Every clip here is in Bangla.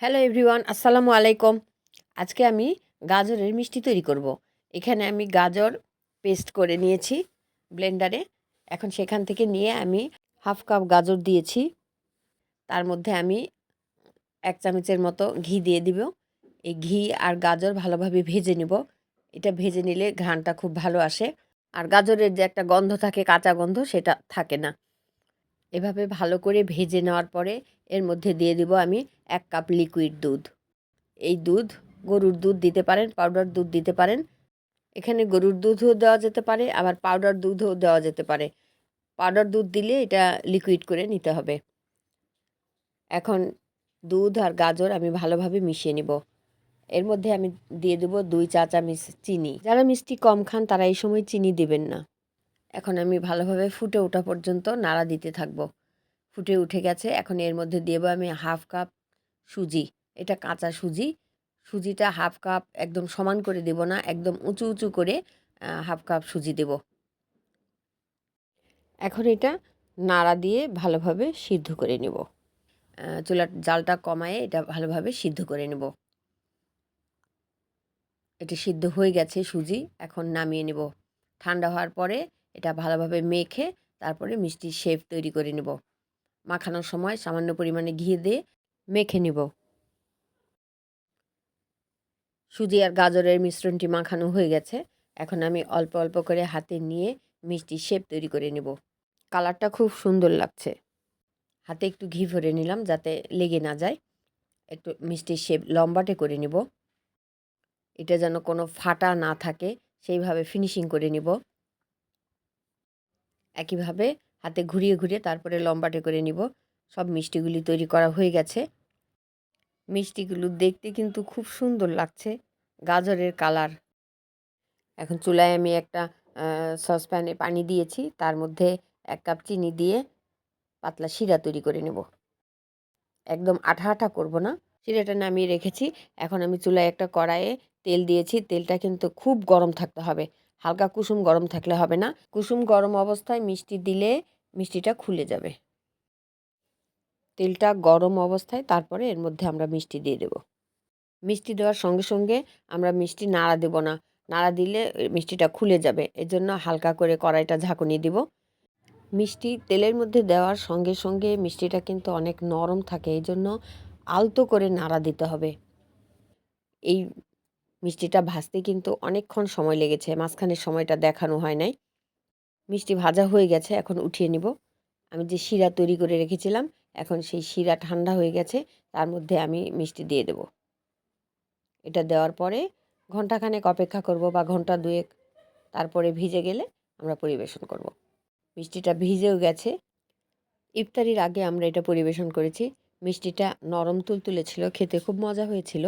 হ্যালো এভরিওয়ান আসসালামু আলাইকুম আজকে আমি গাজরের মিষ্টি তৈরি করব। এখানে আমি গাজর পেস্ট করে নিয়েছি ব্লেন্ডারে এখন সেখান থেকে নিয়ে আমি হাফ কাপ গাজর দিয়েছি। তার মধ্যে আমি এক চামচের মতো ঘি দিয়ে দিব। এই ঘি আর গাজর ভালোভাবে ভেজে নিব। এটা ভেজে নিলে ঘ্রাণটা খুব ভালো আসে। আর গাজরের যে একটা গন্ধ থাকে, কাঁচা গন্ধ, সেটা থাকে না। এভাবে ভালো করে ভেজে নেওয়ার পরে এর মধ্যে দিয়ে দিব আমি এক কাপ লিকুইড দুধ। এই দুধ, গরুর দুধ দিতে পারেন পাউডার দুধ দিতে পারেন। এখানে গরুর দুধও দেওয়া যেতে পারে, আবার পাউডার দুধও দেওয়া যেতে পারে। পাউডার দুধ দিলে এটা লিকুইড করে নিতে হবে। এখন দুধ আর গাজর আমি ভালোভাবে মিশিয়ে নিব। এর মধ্যে আমি দিয়ে দেবো দুই চা চামচ চিনি। যারা মিষ্টি কম খান তারা এই সময় চিনি দেবেন না। এখন আমি ভালোভাবে ফুটে ওঠা পর্যন্ত নাড়া দিতে থাকব। ফুটে উঠে গেছে, এখন এর মধ্যে দেবো আমি হাফ কাপ সুজি, এটা কাঁচা সুজি। সুজিটা হাফ কাপ একদম সমান করে দেব না, একদম উঁচু উঁচু করে হাফ কাপ সুজি দেব। এখন এটা নাড়া দিয়ে ভালোভাবে সিদ্ধ করে নেব। চুলার জালটা কমায়ে এটা ভালোভাবে সিদ্ধ করে নেব। এটা সিদ্ধ হয়ে গেছে সুজি, এখন নামিয়ে নেব। ঠান্ডা হওয়ার পরে এটা ভালোভাবে মেখে তারপরে মিষ্টির শেপ তৈরি করে নেব। মাখানোর সময় সামান্য পরিমাণে ঘি দিয়ে মেখে নিব। সুজি আর গাজরের মিশ্রণটি মাখানো হয়ে গেছে। এখন আমি অল্প অল্প করে হাতে নিয়ে মিষ্টি শেপ তৈরি করে নেব। কালারটা খুব সুন্দর লাগছে। হাতে একটু ঘি ভরে নিলাম যাতে লেগে না যায়। একটু মিষ্টির শেপ লম্বাটে করে নিব। এটা যেন কোনো ফাটা না থাকে, সেইভাবে ফিনিশিং করে নিব। একইভাবে হাতে ঘুরিয়ে ঘুরিয়ে তারপরে লম্বাটে করে নিব। সব মিষ্টিগুলি তৈরি করা হয়ে গেছে। মিষ্টিগুলো দেখতে কিন্তু খুব সুন্দর লাগছে। গাজরের কালার। এখন চুলায় আমি একটা সসপ্যানে পানি দিয়েছি। তার মধ্যে এক কাপ চিনি দিয়ে পাতলা শিরা তৈরি করে নেব। একদম আঠা আঠা করব না। শিরাটা নামিয়ে রেখেছি। এখন আমি চুলায় একটা কড়াইয়ে তেল দিয়েছি। তেলটা কিন্তু খুব গরম থাকতে হবে। হালকা কুসুম গরম থাকলে হবে না। কুসুম গরম অবস্থায় মিষ্টি দিলে মিষ্টিটা খুলে যাবে। তেলটা গরম অবস্থায় তারপরে এর মধ্যে আমরা মিষ্টি দিয়ে দেব। মিষ্টি দেওয়ার সঙ্গে সঙ্গে আমরা মিষ্টি নাড়া দেব না। নাড়া দিলে মিষ্টিটা খুলে যাবে। এজন্য হালকা করে কড়াইটা ঝাঁকুনি দিব। মিষ্টি তেলের মধ্যে দেওয়ার সঙ্গে সঙ্গে মিষ্টিটা কিন্তু অনেক নরম থাকে। এই জন্য আলতো করে নাড়া দিতে হবে। এই মিষ্টিটা ভাজতে কিন্তু অনেকক্ষণ সময় লেগেছে মাঝখানের সময়টা দেখানো হয় নাই। মিষ্টি ভাজা হয়ে গেছে, এখন উঠিয়ে নিব। আমি যে শিরা তৈরি করে রেখেছিলাম, এখন সেই শিরা ঠান্ডা হয়ে গেছে, তার মধ্যে আমি মিষ্টি দিয়ে দেব। এটা দেওয়ার পরে ঘন্টাখানেক অপেক্ষা করব বা ঘণ্টা দুয়েক, তারপরে ভিজে গেলে আমরা পরিবেশন করব। মিষ্টিটা ভিজেও গেছে। ইফতারির আগে আমরা এটা পরিবেশন করেছি। মিষ্টিটা নরম তুলতুলে ছিল, খেতে খুব মজা হয়েছিল।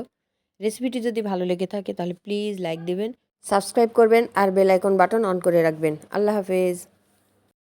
রেসিপিটি যদি ভালো লেগে থাকে, তাহলে প্লিজ লাইক দেবেন সাবস্ক্রাইব করবেন, আর বেল আইকন বাটন অন করে রাখবেন। আল্লাহ হাফেজ।